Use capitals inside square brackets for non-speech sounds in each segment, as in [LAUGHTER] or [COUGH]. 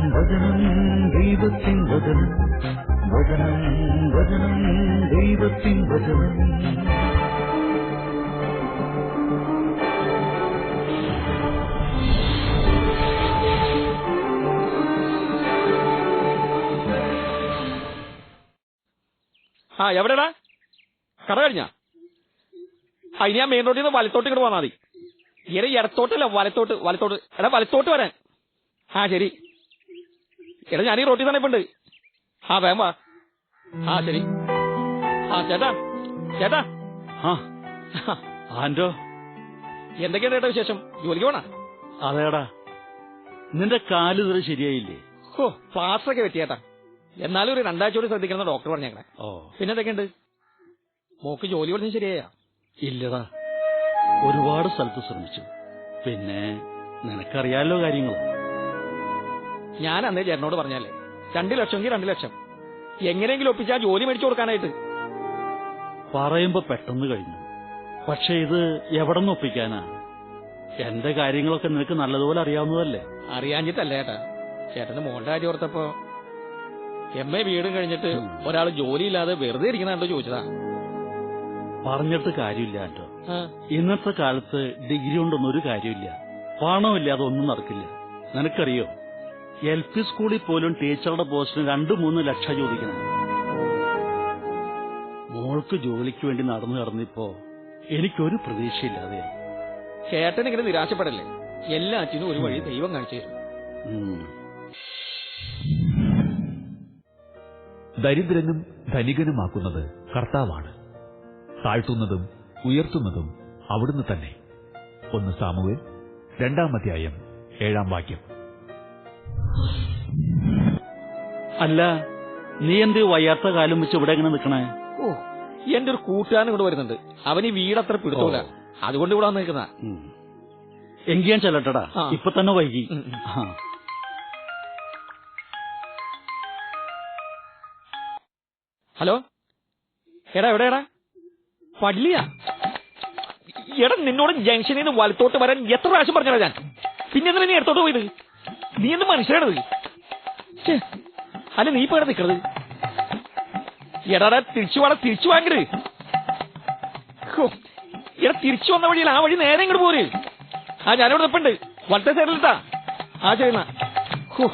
വചനം ദൈവത്തിൻ ദൈവത്തിൻ ആ എവിടെടാ? കട കഴിഞ്ഞ? ഇനി ആ മെയിൻ റോഡിൽ നിന്ന് വലത്തോട്ട് ഇങ്ങോട്ട് വന്നാൽ മതി. ഇങ്ങനെ ഇടത്തോട്ടല്ല വലത്തോട്ട് വലത്തോട്ട് എടാ വലത്തോട്ട് വരാൻ. ആ ശരി. എടാ ഞാൻ ഈ റോട്ടിൽ തന്നെ ഇപ്പൊ ഉണ്ട് ആ വേഗം വാ. ആ ശരി. ആ ചേട്ടാ ചേട്ടാ. ആ. ആന്റോ. എന്തൊക്കെയാണ് ചേട്ടാ വിശേഷം? ജോലിക്ക് പോണ? അതേടാ. നിന്റെ കാൽ ഇതുവരെ ശരിയായില്ലേ? ഓ പ്ലാസ്റ്ററൊക്കെ വെട്ടിയേട്ടാ എന്നാലും ഒരു രണ്ടാഴ്ച കൂടി ശ്രദ്ധിക്കണം ഡോക്ടർ പറഞ്ഞേക്കണേ. ഓ. പിന്നെ എന്തൊക്കെയുണ്ട്? മോക്ക് ജോലി പറഞ്ഞ ശരിയായ? ഇല്ലടാ. ഒരുപാട് സ്ഥലത്ത് ശ്രമിച്ചു. പിന്നെ നിനക്കറിയാലോ കാര്യങ്ങൾ ഞാൻ അന്നേ ചേട്ടനോട് പറഞ്ഞല്ലേ? രണ്ട് ലക്ഷമെങ്കിൽ രണ്ട് ലക്ഷം. എങ്ങനെയെങ്കിലും ഒപ്പിച്ചാ ജോലി മേടിച്ചു കൊടുക്കാനായിട്ട്. പറയുമ്പോ പെട്ടെന്ന് കഴിഞ്ഞു. പക്ഷെ ഇത് എവിടെ നിന്ന് ഒപ്പിക്കാനാ? എന്റെ കാര്യങ്ങളൊക്കെ നിനക്ക് നല്ലതുപോലെ അറിയാവുന്നതല്ലേ? അറിയാഞ്ഞിട്ടല്ല ചേട്ടാ ചേട്ടന്റെ മോളുടെ കാര്യം ഓർത്തപ്പോ എം എ വീടും കഴിഞ്ഞിട്ട് ഒരാൾ ജോലിയില്ലാതെ വെറുതെ ഇരിക്കുന്നുണ്ടോ ചോദിച്ചതാ. പറഞ്ഞിട്ട് കാര്യമില്ല ആന്റോ. ഇന്നത്തെ കാലത്ത് ഡിഗ്രി കൊണ്ടൊന്നും ഒരു കാര്യമില്ല. പണമില്ലാതെ ഒന്നും നടക്കില്ല. നിനക്കറിയോ? എൽ പി സ്കൂളിൽ പോലും ടീച്ചറുടെ പോസ്റ്റിന് രണ്ടു മൂന്ന് ലക്ഷം ചോദിക്കണം. മോൾക്ക് ജോലിക്ക് വേണ്ടി നടന്നു കടന്നിപ്പോ എനിക്കൊരു പ്രതീക്ഷയില്ലാതെ. ചേട്ടൻ ഇങ്ങനെ നിരാശപ്പെടല്ലേ? എല്ലാറ്റിനും ഒരു വഴി ദൈവം കാണിച്ചു തരും. ദരിദ്രനും ധനികനുമാക്കുന്നത് കർത്താവാണ്. താഴ്ത്തുന്നതും ഉയർത്തുന്നതും അവിടുന്ന് തന്നെ. ഒന്ന് സാമുവേൽ രണ്ടാം അധ്യായം ഏഴാം വാക്യം. അല്ല നീ എന്ത് വയ്യാത്ത കാലം വെച്ച് ഇവിടെ എങ്ങനെ നിൽക്കണേ? ഓ എന്റെ ഒരു കൂട്ടുകാരൻ ഇവിടെ വരുന്നുണ്ട്. അവൻ ഈ വീടത്ര പിടുത്തൂല ഓ. അതുകൊണ്ട് ഇവിടെ വന്ന് നിൽക്കുന്ന എങ്കിയാൻ ചെല്ലട്ടടാ. ആ. ഇപ്പൊ തന്നെ വൈകി. ഉം, ഉം. ആ. ഹലോ? എടാ എവിടെയാടാ? പള്ളിയാ? എടാ നിന്നോട് ജംഗ്ഷനിൽ നിന്ന് വലത്തോട്ട് വരാൻ എത്ര പ്രാവശ്യം പറഞ്ഞടാ ഞാൻ? പിന്നെ എന്തിനാ നീ എടുത്തോട്ട് പോയത്? നീ എന്ത് മനസ്സിലാണത് അല്ല നീ ഇപ്പൊ നിക്കണത്? എടാടാ തിരിച്ചു വാടാ തിരിച്ചു വാങ്ങരുത് എടാ തിരിച്ചു വന്ന വഴിയിൽ ആ വഴി നേരെ ഇങ്ങോട്ട് പോര്. ആ ഞാനിവിടെ നിൽപ്പുണ്ട് വട്ടേ സൈഡിലിട്ടാ ആ ചെയ്യുന്ന ഹോ.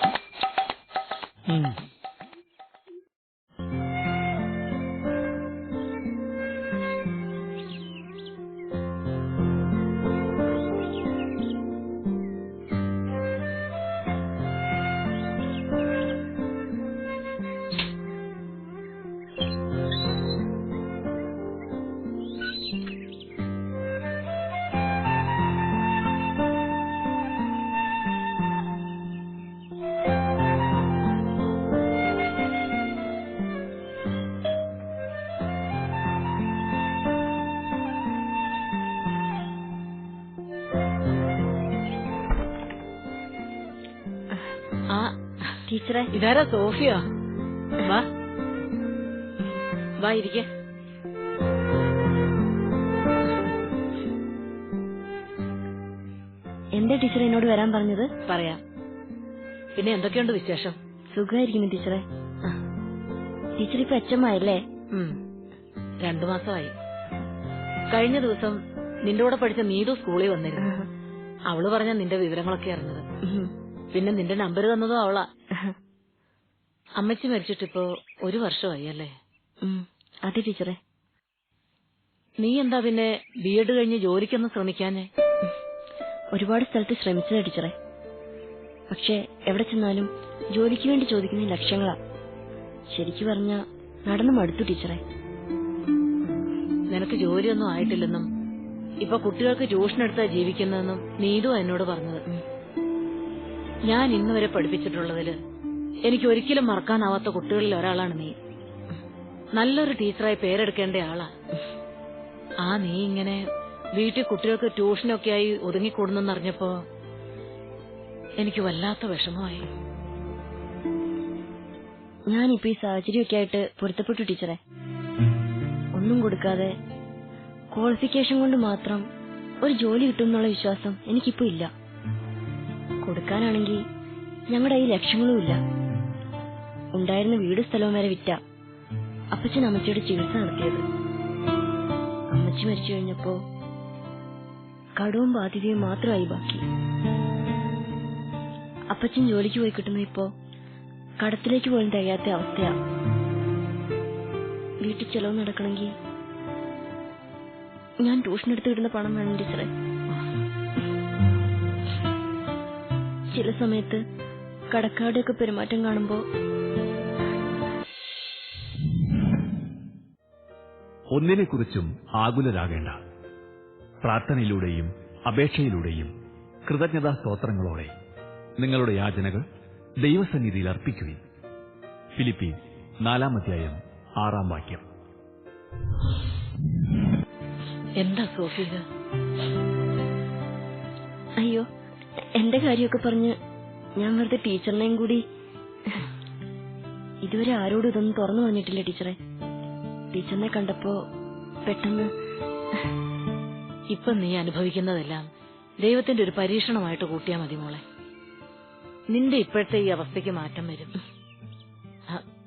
ഇതാരാ സോഫിയ? വാ. വാ ഇരിക്കെ. എന്താ ടീച്ചർ എന്നോട് വരാൻ പറഞ്ഞത്? പറയാം. പിന്നെ എന്തൊക്കെയുണ്ട് വിശേഷം? സുഖമായിരിക്കുന്നു ടീച്ചറെ. ടീച്ചർ ഇപ്പൊ അച്ഛമായല്ലേ. രണ്ടു മാസമായി. കഴിഞ്ഞ ദിവസം നിന്റെ കൂടെ പഠിച്ച നീതു സ്കൂളിൽ വന്നിരുന്നു. അവൾ പറഞ്ഞ നിന്റെ വിവരങ്ങളൊക്കെ അറിഞ്ഞത്. പിന്നെ നിന്റെ നമ്പർ തന്നതും അവളാ. അമ്മച്ചി മരിച്ചിട്ടിപ്പോ ഒരു വർഷമായി അല്ലേ. അതെ ടീച്ചറെ. നീ എന്താ പിന്നെ ബി എഡ് കഴിഞ്ഞ് ജോലിക്കൊന്നും ശ്രമിക്കാഞ്ഞേ? ഒരുപാട് സ്ഥലത്ത് ശ്രമിച്ചതാ ടീച്ചറെ. പക്ഷെ എവിടെ ചെന്നാലും ജോലിക്ക് വേണ്ടി ചോദിക്കുന്ന ലക്ഷങ്ങളാ. ശരിക്കു പറഞ്ഞ നടന്നു മടുത്തു ടീച്ചറെ. നിനക്ക് ജോലിയൊന്നും ആയിട്ടില്ലെന്നും ഇപ്പൊ കുട്ടികൾക്ക് ട്യൂഷൻ എടുത്താ ജീവിക്കുന്നതെന്നും നീതു എന്നോട് പറഞ്ഞത്. ഞാൻ ഇന്നുവരെ പഠിപ്പിച്ചിട്ടുള്ളതിൽ എനിക്ക് ഒരിക്കലും മറക്കാനാവാത്ത കുട്ടികളിൽ ഒരാളാണ് നീ. നല്ലൊരു ടീച്ചറായി പേരെടുക്കേണ്ട ആളാ. ആ നീ ഇങ്ങനെ വീട്ടിൽ കുട്ടികൾക്ക് ട്യൂഷനൊക്കെ ആയി ഒതുങ്ങിക്കൂടുന്നെന്നറിഞ്ഞപ്പോ എനിക്ക് വല്ലാത്ത വിഷമമായി. ഞാനിപ്പോ ഈ സാഹചര്യമൊക്കെ ആയിട്ട് പൊരുത്തപ്പെട്ടു ടീച്ചറെ. ഒന്നും കൊടുക്കാതെ ക്വാളിഫിക്കേഷൻ കൊണ്ട് മാത്രം ഒരു ജോലി കിട്ടും എന്നുള്ള വിശ്വാസം എനിക്കിപ്പോ ഇല്ല. കൊടുക്കാനാണെങ്കിൽ ഞങ്ങളുടെ ഈ ലക്ഷ്യങ്ങളും ഇല്ല ഉണ്ടായിരുന്ന വീട് സ്ഥലവും വരെ വിറ്റ. അപ്പച്ചൻ അമ്മച്ചിയുടെ ചികിത്സ നടത്തിയത്. അമ്മച്ചി മരിച്ചു കഴിഞ്ഞപ്പോ കടവും ബാധ്യതയും മാത്രമായി ബാക്കി. അപ്പച്ചൻ ജോലിക്ക് പോയി കിട്ടുന്ന ഇപ്പോ കടത്തിലേക്ക് പോലും തികയാത്ത അവസ്ഥയാ. വീട്ടിൽ ചെലവ് നടക്കണമെങ്കിൽ ഞാൻ ട്യൂഷൻ എടുത്ത് കിട്ടുന്ന പണം വേണം ടീച്ചറെ. ചില സമയത്ത് കടക്കാരുടെയൊക്കെ പെരുമാറ്റം കാണുമ്പോ ഒന്നിനെക്കുറിച്ചും ആകുലരാകേണ്ട. പ്രാർത്ഥനയിലൂടെയും അപേക്ഷയിലൂടെയും കൃതജ്ഞതാ സ്തോത്രങ്ങളോടെ നിങ്ങളുടെ യാചനകൾ ദൈവസന്നിധിയിൽ അർപ്പിക്കുവിൻ. ഫിലിപ്പി നാലാം അധ്യായം ആറാം വാക്യം. എന്താ സോഫിക അയ്യോ എന്റെ കാര്യമൊക്കെ പറഞ്ഞ് ഞാൻ വെറുതെ ടീച്ചറിനെയും കൂടി. ഇതുവരെ ആരോടും ഇതൊന്നും തുറന്നു വന്നിട്ടില്ല ടീച്ചറെ. ടീച്ചറിനെ കണ്ടപ്പോ പെട്ടെന്ന് ഇപ്പൊ നീ അനുഭവിക്കുന്നതെല്ലാം ദൈവത്തിന്റെ ഒരു പരീക്ഷണമായിട്ട് കൂട്ടിയാ മതി മോളെ. നിന്റെ ഇപ്പോഴത്തെ ഈ അവസ്ഥയ്ക്ക് മാറ്റം വരും.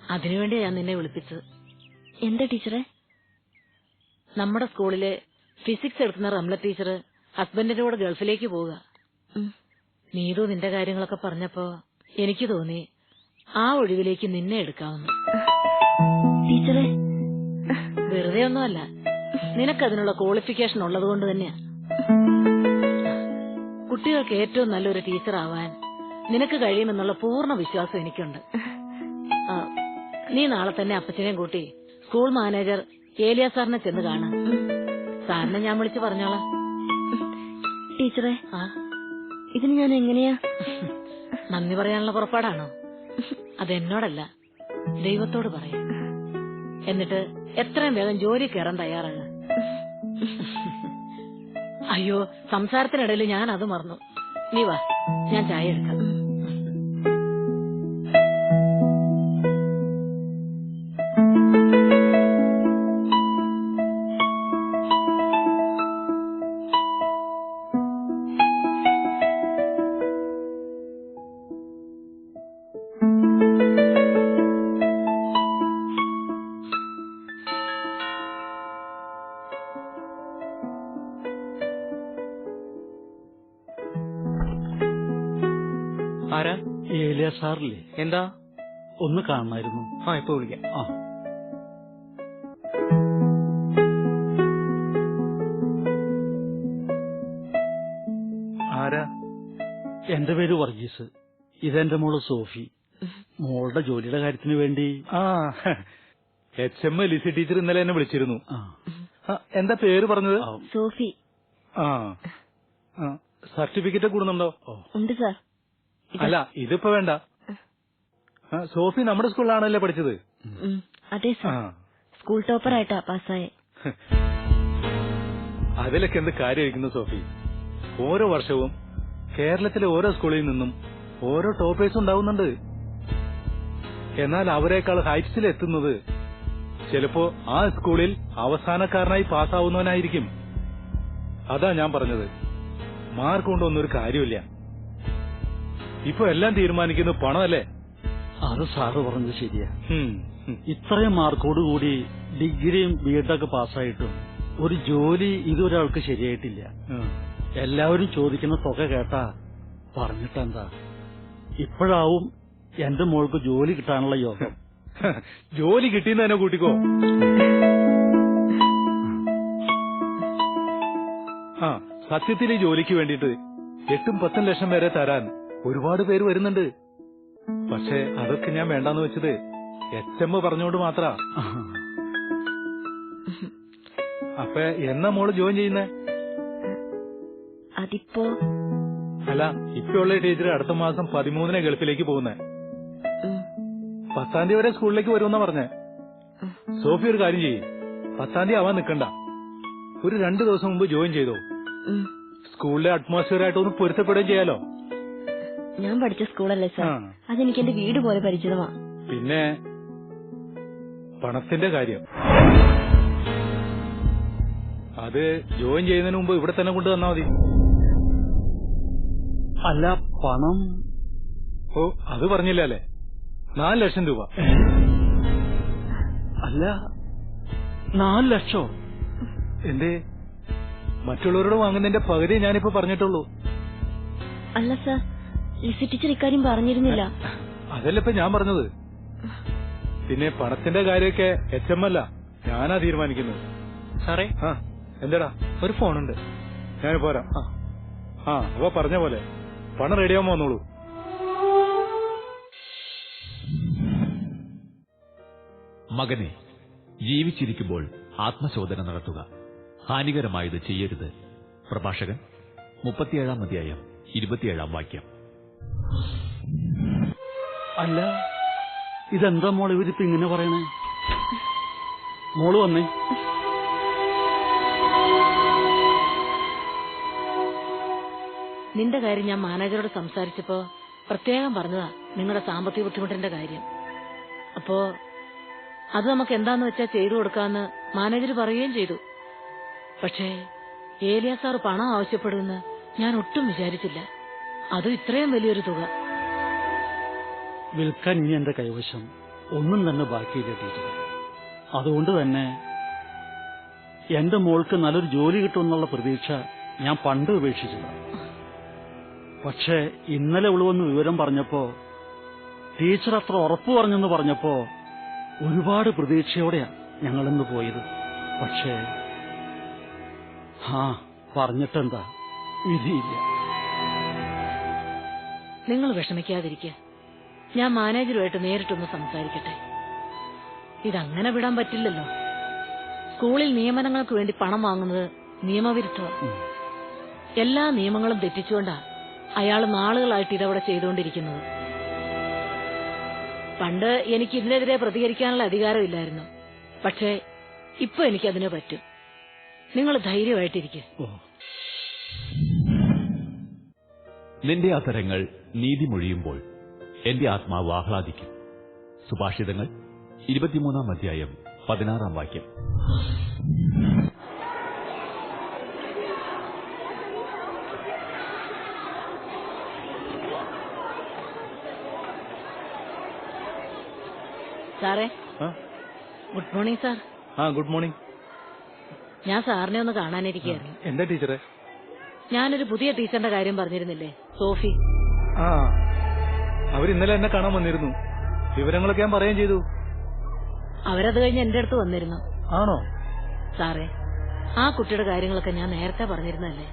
അതിനുവേണ്ടി ഞാൻ നിന്നെ വിളിപ്പിച്ചത്. എന്താ ടീച്ചറെ? നമ്മുടെ സ്കൂളിലെ ഫിസിക്സ് എടുക്കുന്ന റംല ടീച്ചർ ഹസ്ബൻഡിന്റെ കൂടെ ഗൾഫിലേക്ക് പോവുക. നീതോ നിന്റെ കാര്യങ്ങളൊക്കെ പറഞ്ഞപ്പോ എനിക്ക് തോന്നി ആ ഒഴിവിലേക്ക് നിന്നെ എടുക്കാവുന്നു. ടീച്ചറെ വെറുതെ ഒന്നുമല്ല. നിനക്കതിനുള്ള ക്വാളിഫിക്കേഷൻ ഉള്ളത് കൊണ്ട് തന്നെയാ. കുട്ടികൾക്ക് ഏറ്റവും നല്ലൊരു ടീച്ചർ ആവാൻ നിനക്ക് കഴിയുമെന്നുള്ള പൂർണ വിശ്വാസം എനിക്കുണ്ട്. നീ നാളെ തന്നെ അപ്പച്ചനെയും കൂട്ടി സ്കൂൾ മാനേജർ ഏലിയ സാറിനെ ചെന്ന് കാണാം. സാറിനെ ഞാൻ വിളിച്ചു പറഞ്ഞോളാം. ടീച്ചറെ ആ? ഇതിന് ഞാൻ എങ്ങനെയാ? നന്ദി പറയാനുള്ള പുറപ്പാടാണോ? അതെന്നോടല്ല ദൈവത്തോട് പറയാം. എന്നിട്ട് എത്രയും വേഗം ജോലി കയറാൻ തയ്യാറാണ്. അയ്യോ സംസാരത്തിനിടയിൽ ഞാൻ അത് മറന്നു. നീ വാ ഞാൻ ചായ എടുക്കാം. സാറില്ലേ? എന്താ? ഒന്ന് കാണണമായിരുന്നു. ആ ഇപ്പൊ വിളിക്കാം. ആ. ആരാ? എന്റെ പേര് വർഗീസ്. ഇതെന്റെ മോൾ സോഫി. മോളുടെ ജോലിയുടെ കാര്യത്തിന് വേണ്ടി. ആ എച്ച് എം ലിസി ടീച്ചർ ഇന്നലെ എന്നെ വിളിച്ചിരുന്നു. ആ, എന്താ പേര് പറഞ്ഞത്? സോഫി. ആ. ആ, സർട്ടിഫിക്കറ്റ് കൂടുന്നുണ്ടോ? ഉണ്ട് സാർ അല്ല ഇതിപ്പോ വേണ്ട. ആ, സോഫി നമ്മുടെ സ്കൂളിലാണല്ലേ പഠിച്ചത്? ഉം, അതെ ആ. Topper school ടോപ്പറായിട്ടാ പാസ്സായേ. [LAUGHS] അതിലൊക്കെ എന്ത് കാര്യമായിരിക്കുന്നു സോഫി? ഓരോ വർഷവും കേരളത്തിലെ ഓരോ സ്കൂളിൽ നിന്നും ഓരോ ടോപ്പേഴ്സ് ഉണ്ടാവുന്നുണ്ട്. എന്നാൽ അവരെക്കാൾ ഹൈറ്റ്സിൽ എത്തുന്നത് ചിലപ്പോ ആ സ്കൂളിൽ അവസാനക്കാരനായി പാസ്സാവുന്നവനായിരിക്കും. അതാ ഞാൻ പറഞ്ഞത്. മാർക്ക് കൊണ്ടൊന്നും ഒരു കാര്യമില്ല ഇപ്പൊ എല്ലാം തീരുമാനിക്കുന്നത് പണമല്ലേ? അത് സാറ് പറഞ്ഞത് ശരിയാ. ഇത്രയും മാർക്കോട് മാർക്കോടുകൂടി ഡിഗ്രിയും ബി എഡൊക്കെ പാസ്സായിട്ടും ഒരു ജോലി ഇതൊരാൾക്ക് ശരിയായിട്ടില്ല. എല്ലാവരും ചോദിക്കുന്ന തുക കേട്ടാ പറഞ്ഞിട്ടെന്താ? ഇപ്പോഴാവും എന്റെ മോൾക്ക് ജോലി കിട്ടാനുള്ള യോഗം. ജോലി കിട്ടിയെന്ന് തന്നെ കൂട്ടിക്കോ. ആ സത്യത്തിൽ ഈ ജോലിക്ക് വേണ്ടിയിട്ട് എട്ടും പത്തും ലക്ഷം വരെ തരാൻ ഒരുപാട് പേര് വരുന്നുണ്ട്. പക്ഷെ അതൊക്കെ ഞാൻ വേണ്ടാന്ന് വെച്ചത് എച്ച് എം പറഞ്ഞോണ്ട് മാത്ര. അപ്പൊ എന്നാ മോൾ ജോയിൻ ചെയ്യുന്നേ? അതിപ്പോ? അല്ല ഉള്ള ടീച്ചർ അടുത്ത മാസം പതിമൂന്നിന് ഗൾഫിലേക്ക് പോകുന്നേ. പത്താം തീയതി വരെ സ്കൂളിലേക്ക് വരുമെന്നാ പറഞ്ഞേ. സോഫി ഒരു കാര്യം ചെയ്യും. പത്താം തീയതി ആവാൻ നിക്കണ്ട. ഒരു രണ്ടു ദിവസം മുമ്പ് ജോയിൻ ചെയ്തോ. സ്കൂളിലെ അറ്റ്മോസ്ഫിയർ ആയിട്ട് ഒന്ന് പൊരുത്തപ്പെടുകയും ചെയ്യാലോ. ഞാൻ പഠിച്ച സ്കൂളല്ലേ സാർ. അതെനിക്ക് എന്റെ വീട് പോലെ പരിചിതമാ. പിന്നെ പണത്തിന്റെ കാര്യം. അത് ജോയിൻ ചെയ്യുന്നതിന് മുമ്പ് ഇവിടെ തന്നെ കൊണ്ടു തന്നാ മതി. അല്ല പണം? ഓ അത് പറഞ്ഞില്ല അല്ലേ? നാല് ലക്ഷം രൂപ. അല്ല നാല് ലക്ഷോ? എന്തേ? മറ്റുള്ളവരോട് വാങ്ങുന്നതിന്റെ പകുതി ഞാനിപ്പോ പറഞ്ഞിട്ടുള്ളൂ. അല്ല സാർ. ലിസി ടീച്ചർ ഇക്കാര്യം പറഞ്ഞിരുന്നില്ല. അതല്ല ഇപ്പൊ ഞാൻ പറഞ്ഞത്. പിന്നെ പണത്തിന്റെ കാര്യമൊക്കെ എച്ച് എം അല്ല. ഞാനാ തീരുമാനിക്കുന്നത്. സാറേ ആ എന്താടാ? ഒരു ഫോണുണ്ട്. ഞാൻ പോരാ. ആ ആ അപ്പൊ പറഞ്ഞ പോലെ. പണം റെഡിയാകുമ്പോ വന്നോളൂ. മകനെ ജീവിച്ചിരിക്കുമ്പോൾ ആത്മശോധന നടത്തുക. ഹാനികരമായത് ചെയ്യരുത്. പ്രഭാഷകൻ മുപ്പത്തിയേഴാം അധ്യായം ഇരുപത്തിയേഴാം വാക്യം. അല്ല ഇതെന്താ മോൾ ഇവരിപ്പോ ഇങ്ങനെ പറയണേ? മോൾ വന്നേ. നിന്റെ കാര്യം ഞാൻ മാനേജറോട് സംസാരിച്ചപ്പോ പ്രത്യേകം പറഞ്ഞതാ നിങ്ങളുടെ സാമ്പത്തിക ബുദ്ധിമുട്ടിന്റെ കാര്യം. അപ്പോ അത് നമുക്ക് എന്താന്ന് വെച്ചാ ചെയ്തു കൊടുക്കാന്ന് മാനേജർ പറയുകയും ചെയ്തു. പക്ഷേ ഏലിയ സാർ പണം ആവശ്യപ്പെടുമെന്ന് ഞാൻ ഒട്ടും വിചാരിച്ചില്ല. അതും ഇത്രയും വലിയൊരു തുക. വിൽക്കാൻ ഇനി എന്റെ കൈവശം ഒന്നും തന്നെ ബാക്കി ടീച്ചർ. അതുകൊണ്ട് തന്നെ എന്റെ മോൾക്ക് നല്ലൊരു ജോലി കിട്ടുമെന്നുള്ള പ്രതീക്ഷ ഞാൻ പണ്ട് ഉപേക്ഷിച്ചതാണ് പക്ഷേ ഇന്നലെ ഉള്ളുവെന്ന് വന്ന് വിവരം പറഞ്ഞപ്പോ ടീച്ചർ അത്ര ഉറപ്പു പറഞ്ഞെന്ന് പറഞ്ഞപ്പോ ഒരുപാട് പ്രതീക്ഷയോടെയാ ഞങ്ങളിന്ന് പോയത്. പക്ഷേ ആ പറഞ്ഞിട്ടെന്താ? വിധിയില്ല. നിങ്ങൾ വിഷമിക്കാതിരിക്കുക. ഞാൻ മാനേജറുമായിട്ട് നേരിട്ടൊന്ന് സംസാരിക്കട്ടെ. ഇതങ്ങനെ വിടാൻ പറ്റില്ലല്ലോ. സ്കൂളിൽ നിയമനങ്ങൾക്ക് വേണ്ടി പണം വാങ്ങുന്നത് നിയമവിരുദ്ധമാണ് എല്ലാ നിയമങ്ങളും തെറ്റിച്ചുകൊണ്ടാ അയാൾ നാളുകളായിട്ട് ഇതവിടെ ചെയ്തുകൊണ്ടിരിക്കുന്നത്. പണ്ട് എനിക്ക് ഇതിനെതിരെ പ്രതികരിക്കാനുള്ള അധികാരമില്ലായിരുന്നു. പക്ഷേ ഇപ്പൊ എനിക്കതിന് പറ്റും. നിങ്ങൾ ധൈര്യമായിട്ടിരിക്കുക നിന്റെ അധരങ്ങൾ നീതി മൊഴിയുമ്പോൾ എന്റെ ആത്മാവ് ആഹ്ലാദിക്കും. സുഭാഷിതങ്ങൾ ഇരുപത്തിമൂന്നാം അധ്യായം പതിനാറാം വാക്യം. സാറേ ആ? Good morning sir. ആ ഗുഡ് മോർണിംഗ്. ഞാൻ സാറിനെ ഒന്ന് കാണാനിരിക്കുകയായിരുന്നു. എന്താ ടീച്ചറെ? ഞാനൊരു പുതിയ ടീച്ചറിന്റെ കാര്യം പറഞ്ഞിരുന്നില്ലേ? സോഫി. ആ അവർ ഇന്നലെ എന്നെ കാണാൻ വന്നിരുന്നു. വിവരങ്ങളൊക്കെ ഞാൻ പറയുകയും ചെയ്തു. അവരത് കഴിഞ്ഞ് എന്റെ അടുത്ത് വന്നിരുന്നു. ആണോ? സാറേ ആ കുട്ടിയുടെ കാര്യങ്ങളൊക്കെ ഞാൻ നേരത്തെ പറഞ്ഞിരുന്നല്ലേ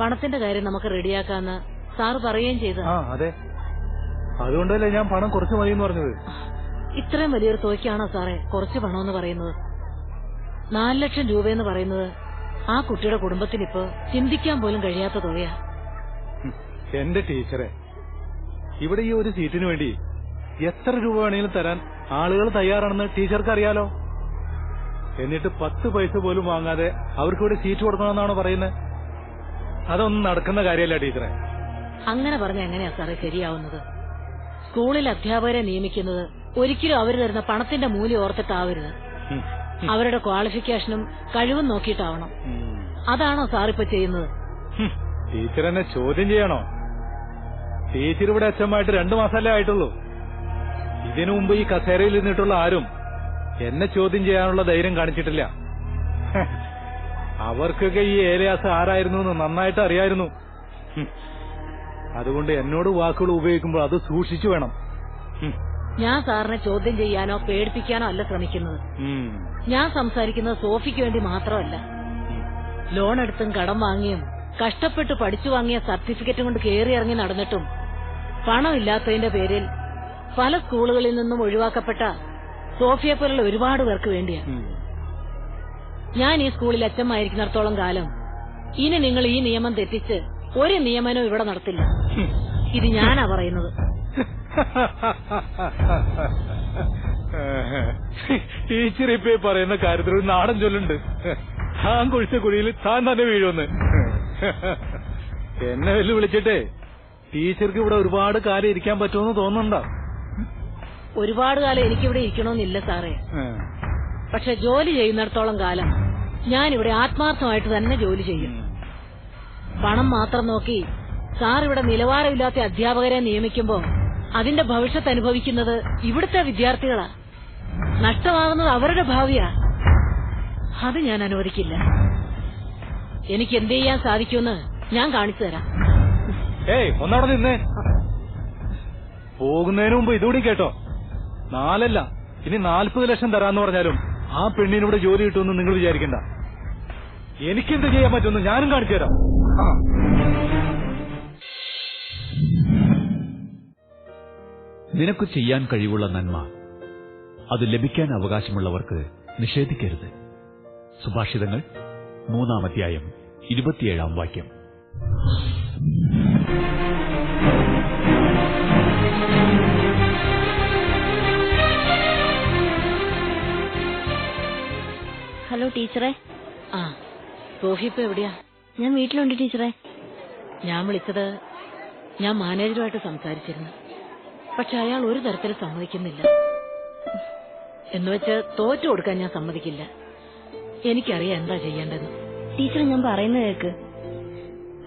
പണത്തിന്റെ കാര്യം നമുക്ക് റെഡിയാക്കാന്ന് സാറ് പറയുകയും ചെയ്തു. ആ അതെ. അതുകൊണ്ടല്ലേ ഞാൻ പണം കുറച്ച് മതി എന്ന് പറഞ്ഞത്. ഇത്രയും വലിയൊരു തുകയ്ക്കാണോ സാറേ കുറച്ച് പണമെന്ന് പറയുന്നത്? നാല് ലക്ഷം രൂപയെന്ന് പറയുന്നത് ആ കുട്ടിയുടെ കുടുംബത്തിനിപ്പോ ചിന്തിക്കാൻ പോലും കഴിയാത്ത തുകയാ എന്റെ ടീച്ചറെ ഇവിടെ ഈ ഒരു സീറ്റിന് വേണ്ടി എത്ര രൂപ വേണമെങ്കിലും തരാൻ ആളുകൾ തയ്യാറാണെന്ന് ടീച്ചർക്ക് അറിയാലോ എന്നിട്ട് പത്ത് പൈസ പോലും വാങ്ങാതെ അവർക്ക് ഇവിടെ സീറ്റ് കൊടുക്കണമെന്നാണോ പറയുന്നത്? അതൊന്നും നടക്കുന്ന കാര്യമല്ല ടീച്ചറെ. അങ്ങനെ പറഞ്ഞ എങ്ങനെയാ സാറേ ശരിയാവുന്നത്? സ്കൂളിൽ അധ്യാപകരെ നിയമിക്കുന്നത് ഒരിക്കലും അവർ തരുന്ന പണത്തിന്റെ മൂല്യം ഓർത്തിട്ടാവരുത്. അവരുടെ ക്വാളിഫിക്കേഷനും കഴിവും നോക്കിയിട്ടാവണം. അതാണോ സാർ ഇപ്പൊ ചെയ്യുന്നത്? ടീച്ചർ എന്നെ ചോദ്യം ചെയ്യണോ? ടീച്ചർ ഇവിടെ അച്ഛമായിട്ട് രണ്ടു മാസമല്ലേ ആയിട്ടുള്ളൂ. ഇതിനു മുമ്പ് ഈ കസേരയിൽ നിന്നിട്ടുള്ള ആരും എന്നെ ചോദ്യം ചെയ്യാനുള്ള ധൈര്യം കാണിച്ചിട്ടില്ല. അവർക്കൊക്കെ ഈ ഏലിയാസ് ആരായിരുന്നു എന്ന് നന്നായിട്ട് അറിയായിരുന്നു. അതുകൊണ്ട് എന്നോട് വാക്കുകൾ ഉപയോഗിക്കുമ്പോൾ അത് സൂക്ഷിച്ചു വേണം. ഞാൻ സാറിനെ ചോദ്യം ചെയ്യാനോ പേടിപ്പിക്കാനോ അല്ല ശ്രമിക്കുന്നത്. ഞാൻ സംസാരിക്കുന്നത് സോഫിക്ക് വേണ്ടി മാത്രമല്ല. ലോൺ എടുത്തും കടം വാങ്ങിയും കഷ്ടപ്പെട്ട് പഠിച്ചു വാങ്ങിയ സർട്ടിഫിക്കറ്റും കൊണ്ട് കയറി ഇറങ്ങി നടന്നിട്ടും പണമില്ലാത്തതിന്റെ പേരിൽ പല സ്കൂളുകളിൽ നിന്നും ഒഴിവാക്കപ്പെട്ട സോഫിയെ പോലുള്ള ഒരുപാട് പേർക്ക് വേണ്ടിയാണ് ഞാൻ ഈ സ്കൂളിൽ അച്ഛമായിരിക്കുന്നിടത്തോളം കാലം ഇനി നിങ്ങൾ ഈ നിയമം തെറ്റിച്ച് ഒരു നിയമനവും ഇവിടെ നടത്തില്ല. ഇത് ഞാനാ പറയുന്നത്. [LAUGHS] ഈ പറയുന്ന കാര്യത്തിൽ ഒരു നാടൻ ചൊല്ലുണ്ട്. താൻ കുഴിച്ച കുഴിയിൽ താൻ തന്നെ വീഴുമെന്ന്. എന്നെ വെല്ലു വിളിച്ചിട്ടേ ടീച്ചർക്ക് ഇവിടെ ഒരുപാട് കാലം ഇരിക്കാൻ പറ്റുമെന്ന് തോന്നുന്നുണ്ടോ? ഒരുപാട് കാലം എനിക്കിവിടെ ഇരിക്കണമെന്നില്ല സാറേ. പക്ഷെ ജോലി ചെയ്യുന്നിടത്തോളം കാലം ഞാൻ ഇവിടെ ആത്മാർത്ഥമായിട്ട് തന്നെ ജോലി ചെയ്യും. പണം മാത്രം നോക്കി സാർ ഇവിടെ നിലവാരമില്ലാത്ത അധ്യാപകരെ നിയമിക്കുമ്പോ അതിന്റെ ഭവിഷ്യത്ത് അനുഭവിക്കുന്നത് ഇവിടുത്തെ വിദ്യാർത്ഥികളാ. നഷ്ടമാകുന്നത് അവരുടെ ഭാവിയാ. അത് ഞാൻ അനുവദിക്കില്ല. എനിക്ക് എന്ത് ചെയ്യാൻ സാധിക്കുമെന്ന് ഞാൻ കാണിച്ചു തരാം. ഏയ് ഒന്നവിടെ നിന്നേ. പോകുന്നതിന് മുമ്പ് ഇതുകൂടി കേട്ടോ. നാലല്ല ഇനി നാൽപ്പത് ലക്ഷം തരാന്ന് പറഞ്ഞാലും ആ പെണ്ണിനൂടെ ജോലി കിട്ടുമെന്ന് നിങ്ങൾ വിചാരിക്കണ്ട. എനിക്കെന്ത് ചെയ്യാൻ പറ്റുമെന്ന് ഞാനും കാണിച്ചു തരാം. നിനക്ക് ചെയ്യാൻ കഴിവുള്ള നന്മ. അത് ലഭിക്കാൻ അവകാശമുള്ളവർക്ക് നിഷേധിക്കരുത്. സുഭാഷിതങ്ങൾ മൂന്നാം അധ്യായം ഇരുപത്തിയേഴാം വാക്യം. ഹലോ ടീച്ചറെ. ആ സോഹിപ്പ് ഇപ്പൊ എവിടെയാ? ഞാൻ വീട്ടിലുണ്ട് ടീച്ചറെ. ഞാൻ വിളിച്ചത് ഞാൻ മാനേജറുമായിട്ട് സംസാരിച്ചിരുന്നു. പക്ഷെ അയാൾ ഒരു തരത്തിൽ സമ്മതിക്കുന്നില്ല. എന്നുവെച്ച് തോറ്റു കൊടുക്കാൻ ഞാൻ സമ്മതിക്കില്ല. എനിക്കറിയാം എന്താ ചെയ്യേണ്ടത്. ടീച്ചർ ഞാൻ പറയുന്നത് കേക്ക്.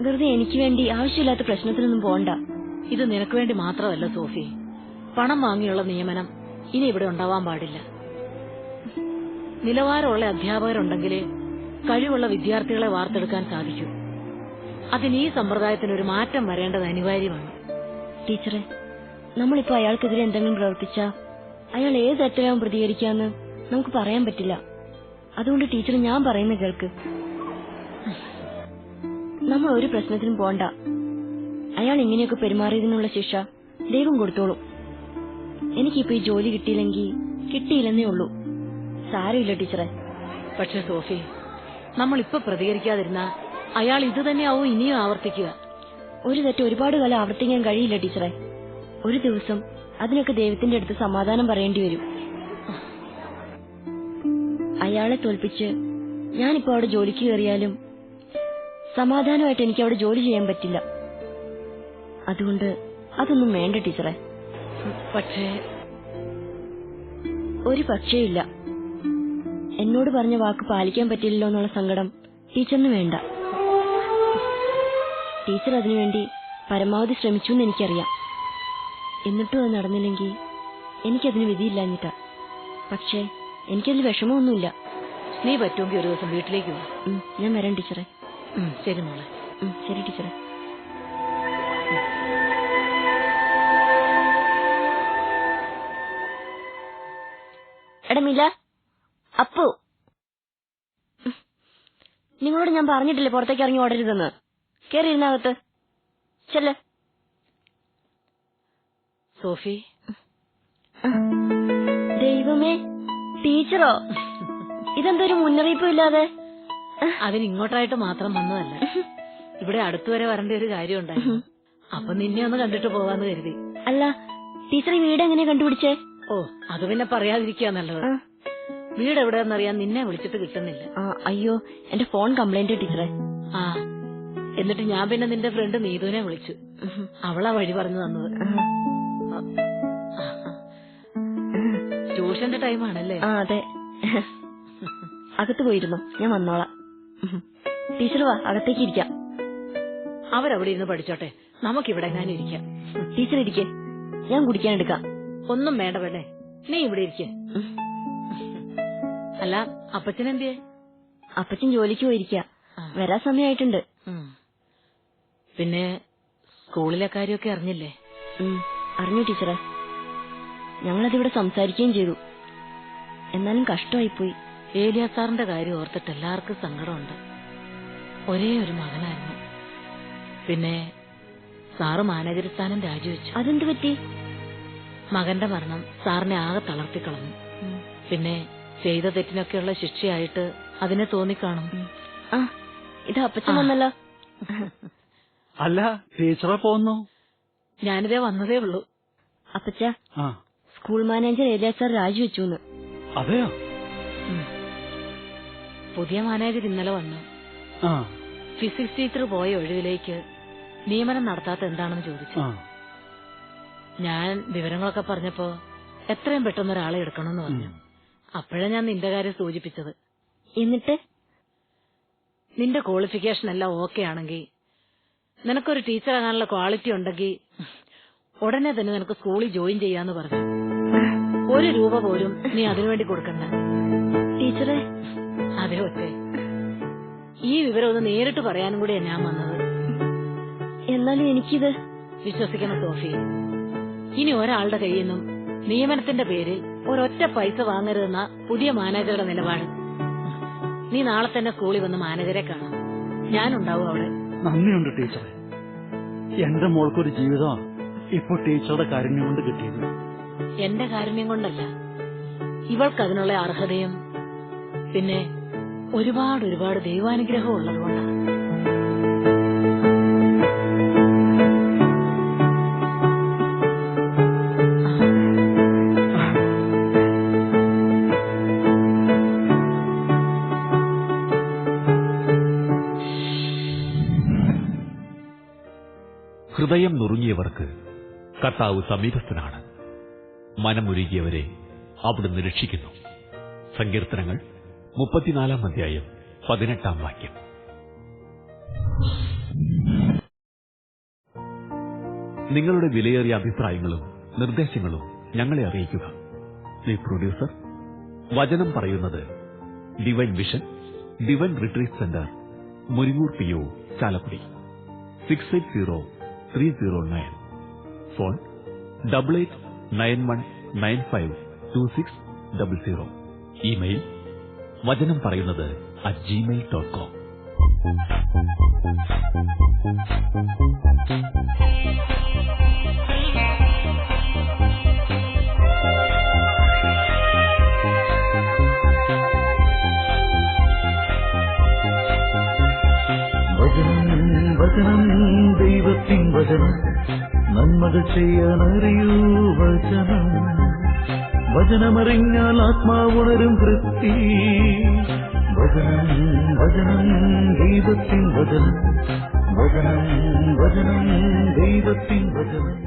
വെറുതെ എനിക്ക് വേണ്ടി ആവശ്യമില്ലാത്ത പ്രശ്നത്തിനൊന്നും പോണ്ട. ഇത് നിനക്ക് വേണ്ടി മാത്രമല്ല സോഫി. പണം വാങ്ങിയുള്ള നിയമനം ഇനി ഇവിടെ ഉണ്ടാവാൻ പാടില്ല. നിലവാരമുള്ള അധ്യാപകരുണ്ടെങ്കിൽ കഴിവുള്ള വിദ്യാർത്ഥികളെ വാർത്തെടുക്കാൻ സാധിക്കൂ. അതിന് ഈ സമ്പ്രദായത്തിനൊരു മാറ്റം വരേണ്ടത് അനിവാര്യമാണ്. ടീച്ചറെ നമ്മളിപ്പോ അയാൾക്കെതിരെ എന്തെങ്കിലും പ്രവർത്തിച്ചാ അയാൾ ഏത് തരത്തിലാവും പ്രതികരിക്കാന്ന് നമുക്ക് പറയാൻ പറ്റില്ല. അതുകൊണ്ട് ടീച്ചർ ഞാൻ പറയുന്ന കേൾക്ക്. നമ്മൾ ഒരു പ്രശ്നത്തിനും പോണ്ട. അയാൾ ഇങ്ങനെയൊക്കെ പെരുമാറിയതിനുള്ള ശിക്ഷ ദൈവം കൊടുത്തോളും. എനിക്കിപ്പോ ഈ ജോലി കിട്ടിയില്ലെങ്കിൽ കിട്ടിയില്ലെന്നേ ഉള്ളൂ. സാരമില്ല ടീച്ചറെ. പക്ഷെ സോഫി നമ്മൾ ഇപ്പൊ പ്രതികരിക്കാതിരുന്ന അയാൾ ഇത് തന്നെയാവും ഇനിയും ആവർത്തിക്കുക. ഒരു തെറ്റ് ഒരുപാട് കാലം ആവർത്തിക്കാൻ കഴിയില്ല ടീച്ചറെ. ഒരു ദിവസം അതിനൊക്കെ ദൈവത്തിന്റെ അടുത്ത് സമാധാനം പറയേണ്ടി വരും. അയാളെ തോൽപ്പിച്ച് ഞാനിപ്പോ അവിടെ ജോലിക്ക് കയറിയാലും സമാധാനമായിട്ട് എനിക്ക് അവിടെ ജോലി ചെയ്യാൻ പറ്റില്ല. അതുകൊണ്ട് അതൊന്നും വേണ്ട ടീച്ചറെ. പക്ഷേ ഒരു പക്ഷേയില്ല എന്നോട് പറഞ്ഞ വാക്ക് പാലിക്കാൻ പറ്റില്ലല്ലോ എന്നുള്ള സങ്കടം ടീച്ചറിന് വേണ്ട. ടീച്ചർ അതിനുവേണ്ടി പരമാവധി ശ്രമിച്ചു എന്ന് എനിക്കറിയാം. എന്നിട്ടും അത് നടന്നില്ലെങ്കിൽ എനിക്കതിന് വിധിയില്ലാഞ്ഞിട്ടാ. പക്ഷേ എനിക്കതിൽ വിഷമമൊന്നുമില്ല. നീ പറ്റുമെങ്കിൽ ഒരു ദിവസം വീട്ടിലേക്ക് വാ. ഞാൻ വരാം ടീച്ചറെ. ശരി മോളെ. ശരി ടീച്ചറെ. എടാ മില. അപ്പു. നിങ്ങളോട് ഞാൻ പറഞ്ഞിട്ടില്ലേ പുറത്തേക്ക് ഇറങ്ങി ഓടരുതെന്ന്? കയറിയിരുന്നകത്ത് ചെല്ല്. സോഫി. ദൈവമേ ടീച്ചറോ? ഇതെന്തൊരു മുന്നറിയിപ്പും ഇല്ലാതെ അവരിങ്ങോട്ടായിട്ട് ഇങ്ങോട്ടായിട്ട് മാത്രം വന്നതല്ല. ഇവിടെ അടുത്തു വരെ വരേണ്ട ഒരു കാര്യം ഉണ്ടായിരുന്നു അപ്പൊ നിന്നെ ഒന്ന് കണ്ടിട്ട് പോവാന്ന് കരുതി. അല്ല ടീച്ചർ ഈ വീട് എങ്ങനെയാ കണ്ടുപിടിച്ചേ? ഓ അത് പിന്നെ പറയാതിരിക്കുക നല്ലത്. വീട് എവിടെയെന്നറിയാൻ നിന്നെ വിളിച്ചിട്ട് കിട്ടുന്നില്ല. അയ്യോ എന്റെ ഫോൺ കംപ്ലൈന്റ് ടീച്ചറെ. ആ. എന്നിട്ട് ഞാൻ പിന്നെ നിന്റെ ഫ്രണ്ട് നീതുവിനെ വിളിച്ചു. അവളാ വഴി പറഞ്ഞു തന്നത്. ട്യൂഷന്റെ ടൈമാണല്ലേ? ആ അതെ. അകത്ത് പോയിരുന്നു. ഞാൻ വന്നോളാം. ടീച്ചർ വാ അകത്തേക്ക് ഇരിക്കാം. അവരവിടെ ഇരുന്ന് പഠിച്ചോട്ടെ. നമുക്കിവിടെ എങ്ങാനും ഇരിക്കാം. ടീച്ചർ ഇരിക്കേ. ഞാൻ കുടിക്കാൻ എടുക്കാം. ഒന്നും വേണ്ട വേണ്ടേ നീ ഇവിടെ ഇരിക്ക. അല്ല അല്ല അപ്പച്ചനെന്തിയെ അപ്പച്ചൻ ജോലിക്ക് പോയിരിക്ക. വരാ വരാൻ സമയമായിട്ടുണ്ട് പിന്നെ സ്കൂളിലെ കാര്യമൊക്കെ അറിഞ്ഞില്ലേ? അറിഞ്ഞു ടീച്ചറെ. ഞങ്ങളതിവിടെ സംസാരിക്കുകയും ചെയ്തു. എന്നാലും കഷ്ടമായിപ്പോയി. ഏലിയ സാറിന്റെ കാര്യം ഓർത്തിട്ട് എല്ലാവർക്കും സങ്കടമുണ്ട്. ഒരേ ഒരു മകനായിരുന്നു. പിന്നെ സാറ് മാനേജർ സ്ഥാനം രാജിവെച്ചു. അതെന്ത് പറ്റി? മകന്റെ മരണം സാറിനെ ആകെ തളർത്തിക്കളഞ്ഞു. പിന്നെ ചെയ്ത തെറ്റിനൊക്കെയുള്ള ശിക്ഷയായിട്ട് അതിനെ തോന്നിക്കാണും. ആ ഇത് അപ്പച്ചൻ. വന്നല്ലോ. അല്ല ടീച്ചറെ പോന്നു. ഞാനിതേ വന്നതേ ഉള്ളൂ. അപ്പച്ച ആ. സ്കൂൾ മാനേജർ ഏരിയ സാർ രാജിവെച്ചു അതെയോ? പുതിയ മാനേജർ ഇന്നലെ വന്നു. ആ. ഫിസിക്സ് ടീച്ചർ പോയ ഒഴിവിലേക്ക് നിയമനം നടത്താത്ത എന്താണെന്ന് ചോദിച്ചു. ആ. ഞാൻ വിവരങ്ങളൊക്കെ പറഞ്ഞപ്പോ എത്രയും പെട്ടെന്ന് ഒരാളെ എടുക്കണമെന്ന് പറഞ്ഞു. അപ്പോഴാ ഞാൻ നിന്റെ കാര്യം സൂചിപ്പിച്ചത്. എന്നിട്ട്? നിന്റെ ക്വാളിഫിക്കേഷൻ എല്ലാം ഓക്കെ ആണെങ്കിൽ നിനക്കൊരു ടീച്ചറാകാനുള്ള ക്വാളിറ്റി ഉണ്ടെങ്കിൽ ഉടനെ തന്നെ നിനക്ക് സ്കൂളിൽ ജോയിൻ ചെയ്യാന്ന് പറഞ്ഞു. ഒരു രൂപ പോലും നീ അതിനുവേണ്ടി കൊടുക്കണ്ട. ടീച്ചറെ അതെ ഒക്കെ ഈ വിവരം ഒന്ന് നേരിട്ട് പറയാനും കൂടിയാ ഞാൻ വന്നത്. എന്നാലും എനിക്കിത് വിശ്വസിക്കണം സോഫി. ഇനി ഒരാളുടെ കയ്യിൽ നിന്നും നിയമനത്തിന്റെ പേരിൽ ഒരൊറ്റ പൈസ വാങ്ങരുതെന്ന പുതിയ മാനേജറുടെ നിലപാട്. നീ നാളെ തന്നെ സ്കൂളിൽ വന്ന് മാനേജരെ കാണാം. ഞാനുണ്ടാവും അവിടെ. നന്ദിയുണ്ട് ടീച്ചറെ. എന്റെ മോൾക്കൊരു ജീവിതമാണ്. ഇപ്പൊ ടീച്ചറുടെ കാരുണ്യം കൊണ്ട് കിട്ടിയത് എന്റെ കാരുണ്യം കൊണ്ടല്ല. ഇവൾക്ക് അതിനുള്ള അർഹതയും പിന്നെ ഒരുപാട് ഒരുപാട് ദൈവാനുഗ്രഹം ഉള്ളതുകൊണ്ടാണ് ഹൃദയം നുറുങ്ങിയവർക്ക് കർത്താവ് സമീപസ്ഥനാണ്. മനമുരുകിയവരെ അവിടുന്ന് രക്ഷിക്കുന്നു. സങ്കീർത്തനങ്ങൾ മുപ്പത്തിനാലാം അധ്യായം പതിനെട്ടാം വാക്യം. നിങ്ങളുടെ വിലയേറിയ അഭിപ്രായങ്ങളും നിർദ്ദേശങ്ങളും ഞങ്ങളെ അറിയിക്കുക. ദി പ്രൊഡ്യൂസർ വചനം പറയുന്നത് divine vision divine retreat centre Muringoor P O Chalakudy. Six eight zero three zero nine phone double eight nine one nine five two six double zero. Email വചനം പറയുന്നത് അറ്റ് ജിമെയിൽ ഡോട്ട് കോം വചനം വചനം ദൈവത്തിൻ വചനം. നന്മകൾ ചെയ്യാനറിയൂ വചനം. വചനമറിഞ്ഞാൽ ആത്മാവുണരും വൃത്തി വചനം വചനം ദൈവത്തിൻ വചനം. വചനം വചനം ദൈവത്തിൻ വചനം.